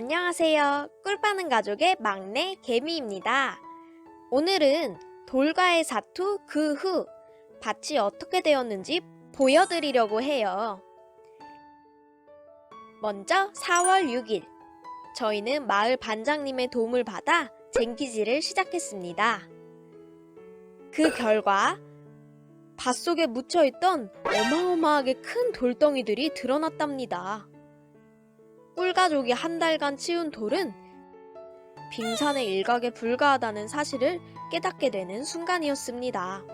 안녕하세요. 꿀 빠는 가족의 막내 개미입니다. 오늘은 돌과의 사투 그 후 밭이 어떻게 되었는지 보여드리려고 해요. 먼저 4월 6일 저희는 마을 반장님의 도움을 받아 쟁기질을 시작했습니다. 그 결과 밭속에 묻혀있던 어마어마하게 큰 돌덩이들이 드러났답니다. 꿀가족이 한 달간 치운 돌은 빙산의 일각에 불과하다는 사실을 깨닫게 되는 순간이었습니다.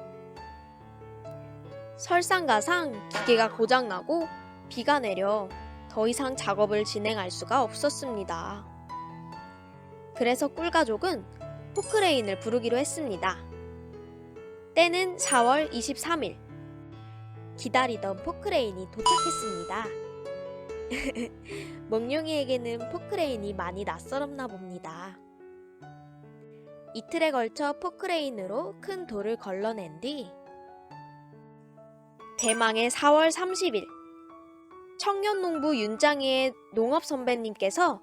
설상가상 기계가 고장나고 비가 내려 더 이상 작업을 진행할 수가 없었습니다. 그래서 꿀가족은 포크레인을 부르기로 했습니다. 때는 4월 23일. 기다리던 포크레인이 도착했습니다. 몽룡이에게는 포크레인이 많이 낯설었나 봅니다. 이틀에 걸쳐 포크레인으로 큰 돌을 걸러낸 뒤 대망의 4월 30일 청년농부 윤장이의 농업 선배님께서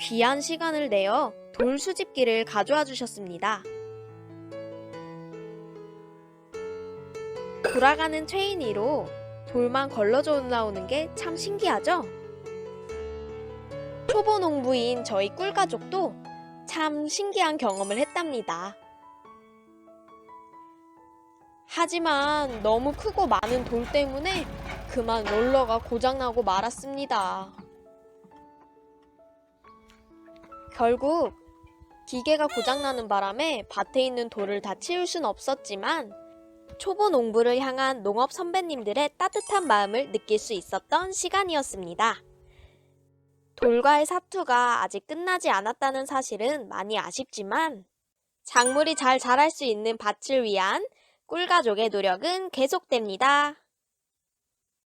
귀한 시간을 내어 돌 수집기를 가져와 주셨습니다. 돌아가는 트레이니로 돌만 걸러져 나오는 게 참 신기하죠? 초보 농부인 저희 꿀가족도 참 신기한 경험을 했답니다. 하지만 너무 크고 많은 돌 때문에 그만 롤러가 고장나고 말았습니다. 결국 기계가 고장나는 바람에 밭에 있는 돌을 다 치울 순 없었지만 초보 농부를 향한 농업 선배님들의 따뜻한 마음을 느낄 수 있었던 시간이었습니다. 돌과의 사투가 아직 끝나지 않았다는 사실은 많이 아쉽지만 작물이 잘 자랄 수 있는 밭을 위한 꿀가족의 노력은 계속됩니다.